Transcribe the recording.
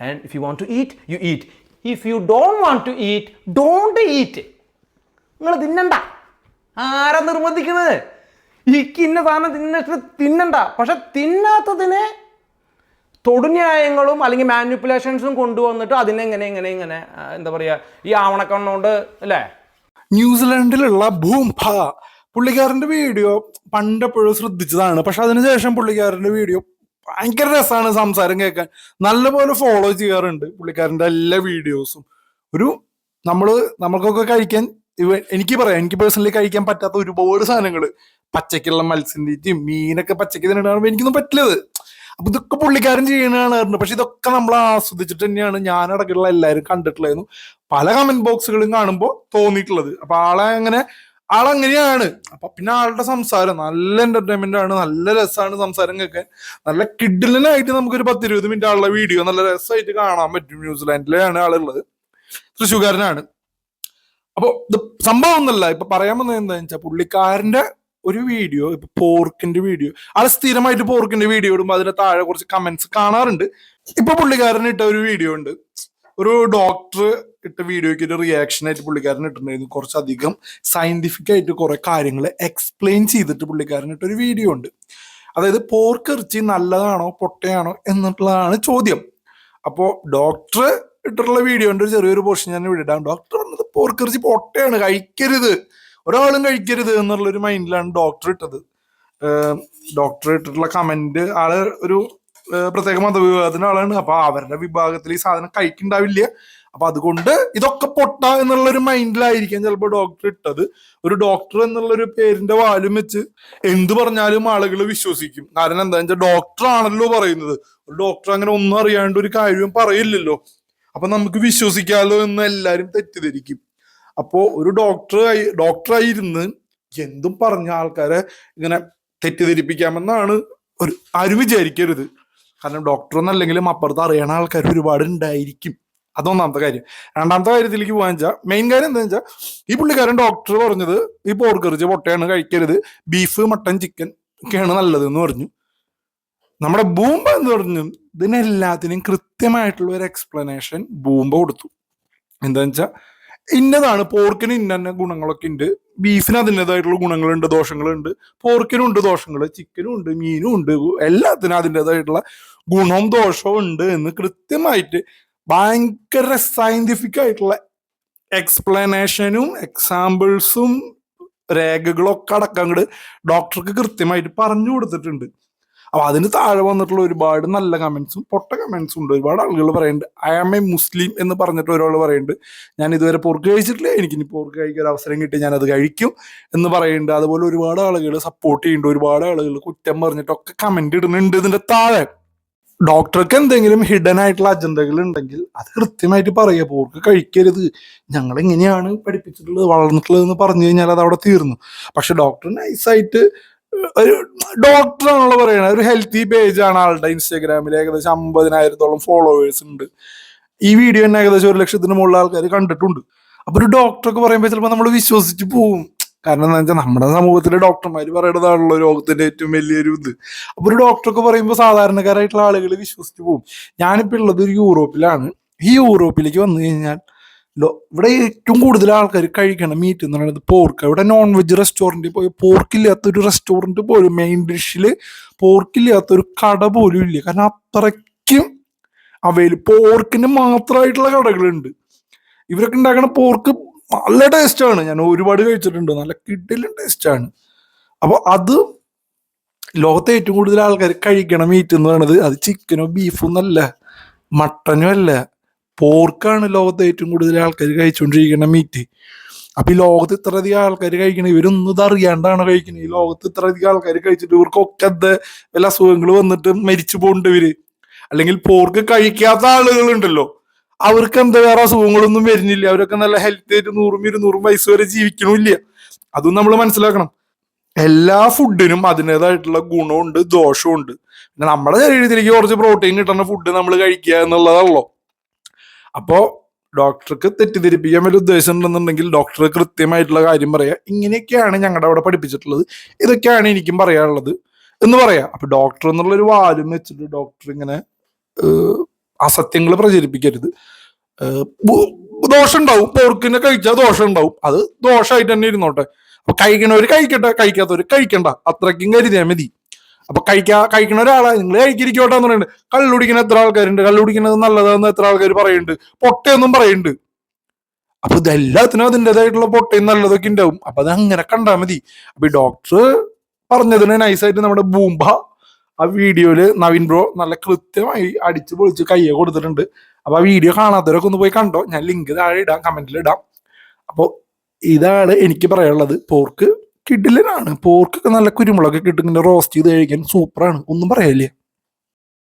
And if you want to eat, you eat. If you don't want to eat, don't eat. നിങ്ങൾ തിന്നണ്ട. ആരാ നിർബന്ധിക്കുന്നത്? ഈ കിന്ന സാധനം തിന്നിട്ട് തിന്നണ്ട. പക്ഷെ തിന്നാത്തതിനെ തൊടുന്യായങ്ങളും അല്ലെങ്കിൽ മാനിപ്പുലേഷൻസും കൊണ്ടുവന്നിട്ട് അതിനെ ഇങ്ങനെ ഇങ്ങനെ എന്താ പറയുക ഈ ആവണക്കണ്ണോണ്ട് അല്ലേ? ന്യൂസിലൻഡിലുള്ള ഭൂംഭ. പുള്ളിക്കാരന്റെ വീഡിയോ പണ്ടെപ്പോഴും ശ്രദ്ധിച്ചതാണ്. പക്ഷെ അതിനുശേഷം പുള്ളിക്കാരന്റെ വീഡിയോ ഭയങ്കര രസമാണ് സംസാരം കേൾക്കാൻ. നല്ലപോലെ ഫോളോ ചെയ്യാറുണ്ട് പുള്ളിക്കാരന്റെ എല്ലാ വീഡിയോസും ഒരു നമ്മൾ നമുക്കൊക്കെ കഴിക്കാൻ എനിക്ക് പറയാം എനിക്ക് പേഴ്സണലി കഴിക്കാൻ പറ്റാത്ത ഒരുപാട് സാധനങ്ങൾ പച്ചക്കുള്ള മത്സ്യം തീറ്റയും മീനൊക്കെ പച്ചക്ക് തന്നെ കാണുമ്പോൾ എനിക്കൊന്നും പറ്റില്ലത്. അപ്പൊ ഇതൊക്കെ പുള്ളിക്കാരൻ ചെയ്യണതാണ് പക്ഷെ ഇതൊക്കെ നമ്മൾ ആസ്വദിച്ചിട്ട് തന്നെയാണ് ഞാൻ അടക്കമുള്ള എല്ലാവരും കണ്ടിട്ടുള്ളതായിരുന്നു പല കമന്റ് ബോക്സുകളും കാണുമ്പോൾ തോന്നിയിട്ടുള്ളത്. അപ്പൊ ആളെ അങ്ങനെ ആളങ്ങനെയാണ്. അപ്പൊ പിന്നെ ആളുടെ സംസാരം നല്ല എന്റർടൈൻമെന്റ് ആണ് നല്ല രസമാണ് സംസാരം കേൾക്കാൻ. നല്ല കിഡിലനായിട്ട് നമുക്കൊരു പത്തിരുപത് മിനിറ്റ് ആളുടെ വീഡിയോ നല്ല രസമായിട്ട് കാണാൻ പറ്റും. ന്യൂസിലാൻഡിലാണ് ആളുള്ളത്. തൃശ്ശൂർക്കാരനാണ് അപ്പൊ ഇത് സംഭവം ഒന്നല്ല. ഇപ്പൊ പറയാൻ വന്നത് എന്താ വെച്ചാൽ പുള്ളിക്കാരന്റെ ഒരു വീഡിയോ ഇപ്പൊ പോർക്കിന്റെ വീഡിയോ ആൾ സ്ഥിരമായിട്ട് പോർക്കിന്റെ വീഡിയോ ഇടുമ്പോൾ അതിന്റെ താഴെ കുറച്ച് കമന്റ്സ് കാണാറുണ്ട്. ഇപ്പൊ പുള്ളിക്കാരൻ ഇട്ട ഒരു വീഡിയോ ഉണ്ട്. ഒരു ഡോക്ടർ ഇട്ട വീഡിയോയ്ക്ക് ഒരു റിയാക്ഷൻ ആയിട്ട് പുള്ളിക്കാരൻ ഇട്ടിട്ടുണ്ടായിരുന്നു. കുറച്ചധികം സയന്റിഫിക് ആയിട്ട് കുറെ കാര്യങ്ങൾ എക്സ്പ്ലെയിൻ ചെയ്തിട്ട് പുള്ളിക്കാരൻ ഇട്ട ഒരു വീഡിയോ ഉണ്ട്. അതായത് പോർക്ക് ഇറച്ചി നല്ലതാണോ പൊട്ടയാണോ എന്നിട്ടുള്ളതാണ് ചോദ്യം. അപ്പോ ഡോക്ടർ ഇട്ടിട്ടുള്ള വീഡിയോന്റെ ഒരു ചെറിയൊരു പോർഷൻ ഞാൻ ഇവിടെ ഇടാം. ഡോക്ടർ പറഞ്ഞത് പോർക്ക് ഇറച്ചി പൊട്ടയാണ് കഴിക്കരുത്. ഒരാളും കഴിക്കരുത് എന്നുള്ള ഒരു മൈൻഡിലാണ് ഡോക്ടർ ഇട്ടത്. ഡോക്ടർ ഇട്ടിട്ടുള്ള കമന്റ് ആൾ ഒരു പ്രത്യേക മതവിഭാഗത്തിന്റെ ആളാണ്. അപ്പൊ അവരുടെ വിഭാഗത്തിൽ ഈ സാധനം കഴിക്കുണ്ടാവില്ല. അപ്പൊ അതുകൊണ്ട് ഇതൊക്കെ പൊട്ട എന്നുള്ള ഒരു മൈൻഡിലായിരിക്കാം ചിലപ്പോൾ ഡോക്ടർ ഇട്ടത്. ഒരു ഡോക്ടർ എന്നുള്ള ഒരു പേരിന്റെ വാലും വെച്ച് എന്ത് പറഞ്ഞാലും ആളുകൾ വിശ്വസിക്കും. കാരണം എന്താ വെച്ചാൽ ഡോക്ടർ ആണല്ലോ പറയുന്നത്. ഒരു ഡോക്ടർ അങ്ങനെ ഒന്നും അറിയാണ്ട് ഒരു കാര്യവും പറയില്ലല്ലോ. അപ്പൊ നമുക്ക് വിശ്വസിക്കാമല്ലോ എന്ന് എല്ലാരും തെറ്റിദ്ധരിക്കും. അപ്പോ ഒരു ഡോക്ടറായി ഡോക്ടറായിരുന്ന് എന്തും പറഞ്ഞ ആൾക്കാരെ ഇങ്ങനെ തെറ്റിദ്ധരിപ്പിക്കാമെന്നാണ് ഒരു ആരും വിചാരിക്കരുത്. കാരണം ഡോക്ടർ എന്നല്ലെങ്കിലും അപ്പുറത്ത് അറിയണ ആൾക്കാർ ഒരുപാട് ഉണ്ടായിരിക്കും. അതൊന്നാമത്തെ കാര്യം. രണ്ടാമത്തെ കാര്യത്തിലേക്ക് പോകാൻ വെച്ചാൽ മെയിൻ കാര്യം എന്താ വെച്ചാൽ ഈ പുള്ളിക്കാരൻ ഡോക്ടർ പറഞ്ഞത് ഈ പോർക്കറിച്ച് പൊട്ടയാണ് കഴിക്കരുത്. ബീഫ് മട്ടൻ ചിക്കൻ ഒക്കെയാണ് നല്ലത് എന്ന് പറഞ്ഞു. നമ്മുടെ ബൂമ്പ എന്ന് പറഞ്ഞു ഇതിനെല്ലാത്തിനും കൃത്യമായിട്ടുള്ള ഒരു എക്സ്പ്ലനേഷൻ ബൂമ്പ കൊടുത്തു. എന്താന്ന് വെച്ചാൽ ഇന്നതാണ് പോർക്കിന് ഇന്ന ഗുണങ്ങളൊക്കെ ഉണ്ട് ബീഫിന് അതിന്റെതായിട്ടുള്ള ഗുണങ്ങളുണ്ട് ദോഷങ്ങളുണ്ട്. പോർക്കിനും ഉണ്ട് ദോഷങ്ങൾ ചിക്കനും ഉണ്ട് മീനും ഉണ്ട് എല്ലാത്തിനും അതിന്റെതായിട്ടുള്ള ഗുണവും ദോഷവും ഉണ്ട് എന്ന് കൃത്യമായിട്ട് ഭയങ്കര സയന്റിഫിക് ആയിട്ടുള്ള എക്സ്പ്ലനേഷനും എക്സാമ്പിൾസും രേഖകളൊക്കെ അടക്കം അങ്ങോട്ട് ഡോക്ടർക്ക് കൃത്യമായിട്ട് പറഞ്ഞു കൊടുത്തിട്ടുണ്ട്. അപ്പൊ അതിന് താഴെ വന്നിട്ടുള്ള ഒരുപാട് നല്ല കമന്റ്സും പൊട്ട കമന്റ്സും ഉണ്ട്. ഒരുപാട് ആളുകൾ പറയുന്നുണ്ട് ഐ ആം എ മുസ്ലിം എന്ന് പറഞ്ഞിട്ട് ഒരാൾ പറയുന്നുണ്ട്. ഞാൻ ഇതുവരെ പോർക്ക് കഴിച്ചിട്ടില്ല. എനിക്ക് ഇനി പോർക്ക് കഴിക്കാൻ ഒരു അവസരം കിട്ടി ഞാൻ അത് കഴിക്കും എന്ന് പറയുന്നുണ്ട്. അതുപോലെ ഒരുപാട് ആളുകൾ സപ്പോർട്ട് ചെയ്യുന്നുണ്ട്. ഒരുപാട് ആളുകൾ കുറ്റം പറഞ്ഞിട്ടൊക്കെ കമന്റ് ഇടുന്നുണ്ട് ഇതിന്റെ താഴെ. ഡോക്ടർക്ക് എന്തെങ്കിലും ഹിഡൻ ആയിട്ടുള്ള അജണ്ടകൾ ഉണ്ടെങ്കിൽ അത് കൃത്യമായിട്ട് പറയുക. പോർക്ക് കഴിക്കരുത്. ഞങ്ങൾ എങ്ങനെയാണ് പഠിപ്പിച്ചിട്ടുള്ളത് വളർന്നിട്ടുള്ളത് എന്ന് പറഞ്ഞു കഴിഞ്ഞാൽ അത് അവിടെ തീർന്നു. പക്ഷെ ഡോക്ടർ നൈസായിട്ട് ഒരു ഡോക്ടറാണല്ലോ പറയുന്നത് ഒരു ഹെൽത്തി പേജ് ആണ് ആളുടെ ഇൻസ്റ്റാഗ്രാമിൽ ഏകദേശം അമ്പതിനായിരത്തോളം ഫോളോവേഴ്സ് ഉണ്ട്. ഈ വീഡിയോ തന്നെ ഏകദേശം ഒരു ലക്ഷത്തിന് മുകളിൽ ആൾക്കാർ കണ്ടിട്ടുണ്ട്. അപ്പൊ ഒരു ഡോക്ടറൊക്കെ പറയുമ്പോൾ ചിലപ്പോൾ നമ്മൾ വിശ്വസിച്ച് പോവും. കാരണം എന്താ വെച്ചാൽ നമ്മുടെ സമൂഹത്തിലെ ഡോക്ടർമാർ പറയുന്നതാണല്ലോ രോഗത്തിന്റെ ഏറ്റവും വലിയൊരു ഇത്. അപ്പൊ ഒരു ഡോക്ടറൊക്കെ പറയുമ്പോൾ സാധാരണക്കാരായിട്ടുള്ള ആളുകൾ വിശ്വസിച്ച് പോകും ഞാനിപ്പോൾ ഉള്ളത് ഒരു യൂറോപ്പിലാണ്. ഈ യൂറോപ്പിലേക്ക് വന്നു കഴിഞ്ഞാൽ ഇവിടെ ഏറ്റവും കൂടുതൽ ആൾക്കാർ കഴിക്കണം മീറ്റ് എന്ന് പറയുന്നത് പോർക്ക് ഇവിടെ നോൺ വെജ് റെസ്റ്റോറന്റ് പോയി പോർക്കില്ലാത്ത ഒരു റെസ്റ്റോറന്റ് പോലും മെയിൻ ഡിഷിൽ പോർക്കില്ലാത്ത ഒരു കട പോലും ഇല്ല. കാരണം അത്രയ്ക്കും അവയിൽ പോർക്കിന് മാത്രമായിട്ടുള്ള കടകളുണ്ട്. ഇവരൊക്കെ ഉണ്ടാക്കണ പോർക്ക് നല്ല ടേസ്റ്റാണ് ഞാൻ ഒരുപാട് കഴിച്ചിട്ടുണ്ട്. നല്ല കിഡിലും ടേസ്റ്റാണ് അപ്പോൾ അത് ലോകത്തെ ഏറ്റവും കൂടുതൽ ആൾക്കാർ കഴിക്കണ മീറ്റ് എന്ന് പറയുന്നത് അത് ചിക്കനോ ബീഫോ ഒന്നല്ല. മട്ടനോ അല്ല. പോർക്കാണ് ലോകത്തെ ഏറ്റവും കൂടുതൽ ആൾക്കാർ കഴിച്ചുകൊണ്ടിരിക്കുന്ന മീറ്റ് അപ്പൊ ഈ ലോകത്ത് ഇത്രയധികം ആൾക്കാർ കഴിക്കണം ഇവരൊന്നും ഇത് അറിയാണ്ടാണ് കഴിക്കുന്നത് ഈ ലോകത്ത് ഇത്രയധികം ആൾക്കാർ കഴിച്ചിട്ട് ഇവർക്കൊക്കെ അത് വല്ല അസുഖങ്ങൾ വന്നിട്ട് മരിച്ചു പോകേണ്ടവര് അല്ലെങ്കിൽ പോർക്ക് കഴിക്കാത്ത ആളുകളുണ്ടല്ലോ. അവർക്ക് എന്താ വേറെ അസുഖങ്ങളൊന്നും വരുന്നില്ല. അവരൊക്കെ നല്ല ഹെൽത്തി ആയിട്ട് നൂറും ഇരുന്നൂറും വയസ്സ് വരെ ജീവിക്കണില്ല. അതും നമ്മൾ മനസ്സിലാക്കണം. എല്ലാ ഫുഡിനും അതിന്റെതായിട്ടുള്ള ഗുണമുണ്ട് ദോഷമുണ്ട് പിന്നെ നമ്മുടെ ശരീരത്തിലേക്ക് കുറച്ച് പ്രോട്ടീൻ കിട്ടുന്ന ഫുഡ് നമ്മൾ കഴിക്കുക എന്നുള്ളതാണല്ലോ. അപ്പോ ഡോക്ടർക്ക് തെറ്റിദ്ധരിപ്പിക്കാൻ വലിയ ഉദ്ദേശം ഉണ്ടെന്നുണ്ടെങ്കിൽ ഡോക്ടർ കൃത്യമായിട്ടുള്ള കാര്യം പറയാ. ഇങ്ങനെയൊക്കെയാണ് ഞങ്ങളുടെ അവിടെ പഠിപ്പിച്ചിട്ടുള്ളത്. ഇതൊക്കെയാണ് എനിക്കും പറയാനുള്ളത് എന്ന് പറയാം. അപ്പൊ ഡോക്ടർ എന്നുള്ള ഒരു വാലും വെച്ചിട്ട് ഡോക്ടർ ഇങ്ങനെ അസത്യങ്ങൾ പ്രചരിപ്പിക്കരുത്. ദോഷം ഉണ്ടാവും പോർക്കിനെ കഴിച്ചാൽ ദോഷം ഉണ്ടാവും അത് ദോഷമായിട്ട് തന്നെ ഇരുന്നോട്ടെ. അപ്പൊ കഴിക്കണവര് കഴിക്കട്ടെ കഴിക്കാത്തവര് കഴിക്കണ്ട. അത്രയ്ക്കും കരുതിയാൽ മതി. അപ്പൊ കഴിക്കാ കഴിക്കണ ഒരാളെ. നിങ്ങൾ കഴിക്കിരിക്കോട്ടെ എന്ന് പറയുന്നുണ്ട് കള്ളുടിക്കുന്ന എത്ര ആൾക്കാരുണ്ട്? കള്ളുടിക്കുന്നത് നല്ലതാന്ന് എത്ര ആൾക്കാർ പറയുന്നുണ്ട്? പൊട്ടയൊന്നും പറയുന്നുണ്ട്. അപ്പൊ ഇതെല്ലാത്തിനും അതിന്റെതായിട്ടുള്ള പൊട്ടയും നല്ലതൊക്കെ ഉണ്ടാവും. അപ്പൊ അത് അങ്ങനെ കണ്ടാൽ മതി. അപ്പൊ ഈ ഡോക്ടർ പറഞ്ഞതിന് നൈസായിട്ട് നമ്മുടെ ബൂംബ ആ വീഡിയോയിൽ നവീൻ ബ്രോ നല്ല കൃത്യമായി അടിച്ചു പൊളിച്ച് കയ്യെ കൊടുത്തിട്ടുണ്ട്. അപ്പൊ ആ വീഡിയോ കാണാത്തവരൊക്കെ ഒന്ന് പോയി കണ്ടോ? ഞാൻ ലിങ്ക് താഴെ ഇടാം കമന്റിൽ ഇടാം. അപ്പോൾ ഇതാണ് എനിക്ക് പറയാനുള്ളത്. പോർക്ക് കിഡിലനാണ് പോർക്കൊക്കെ നല്ല കുരുമുളകൊക്കെ ഇട്ട് ഇങ്ങനെ റോസ്റ്റ് ചെയ്ത് കഴിക്കാൻ സൂപ്പറാണ് ഒന്നും പറയാനില്ലേ